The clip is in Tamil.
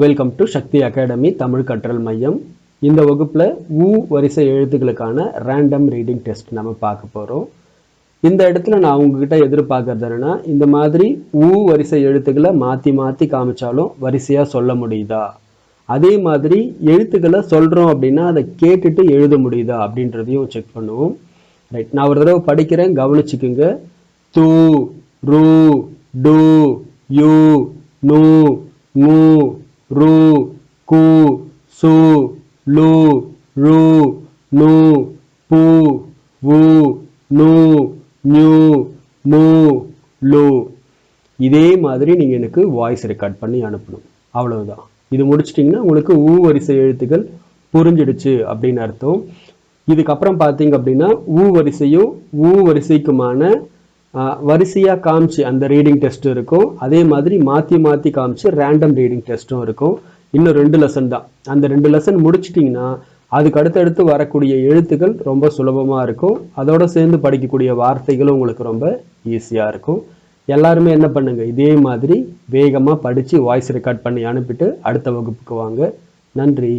Welcome to Shakti academy Tamil கற்றல் மையம் இந்த வகுப்பில் ஊ வரிசை எழுத்துக்களுக்கான ரேண்டம் ரீடிங் டெஸ்ட் நம்ம பார்க்க போகிறோம் இந்த இடத்துல நான் உங்ககிட்ட எதிர்பார்க்கறது என்னன்னா இந்த மாதிரி ஊ வரிசை எழுத்துக்களை மாற்றி மாற்றி காமிச்சாலும் வரிசையாக சொல்ல முடியுதா? அதே மாதிரி எழுத்துக்களை சொல்கிறோம் அப்படின்னா அதை கேட்டுட்டு எழுத முடியுதா அப்படின்றதையும் செக் பண்ணுவோம். ரைட் நான் ஒரு தடவை படிக்கிறேன் கவனிச்சுக்குங்க. தூ ரூ டு யூ நூ நூ ரு கு சு லு ரு நு பு வு நு நியூ மு லு இதே மாதிரி நீங்கள் எனக்கு வாய்ஸ் ரெக்கார்ட் பண்ணி அனுப்பணும். அவ்வளவுதான். இது முடிச்சிட்டிங்கன்னா உங்களுக்கு ஊ வரிசை எழுத்துக்கள் புரிஞ்சிடுச்சு அப்படின்னு அர்த்தம். இதுக்கப்புறம் பார்த்தீங்க அப்படின்னா ஊ வரிசையும் ஊ வரிசைக்குமான வரிசையாக காமிச்சு அந்த ரீடிங் டெஸ்ட்டும் இருக்கும். அதே மாதிரி மாற்றி மாற்றி காமிச்சு ரேண்டம் ரீடிங் டெஸ்ட்டும் இருக்கும். இன்னும் ரெண்டு லெசன் தான். அந்த ரெண்டு லெசன் முடிச்சிட்டிங்கன்னா அதுக்கு அடுத்தடுத்து வரக்கூடிய எழுத்துக்கள் ரொம்ப சுலபமாக இருக்கும். அதோட சேர்ந்து படிக்கக்கூடிய வார்த்தைகளும் உங்களுக்கு ரொம்ப ஈஸியாக இருக்கும். எல்லாருமே என்ன பண்ணுங்கள் இதே மாதிரி வேகமாக படித்து வாய்ஸ் ரெக்கார்ட் பண்ணி அனுப்பிட்டு அடுத்த வகுப்புக்கு வாங்க. நன்றி.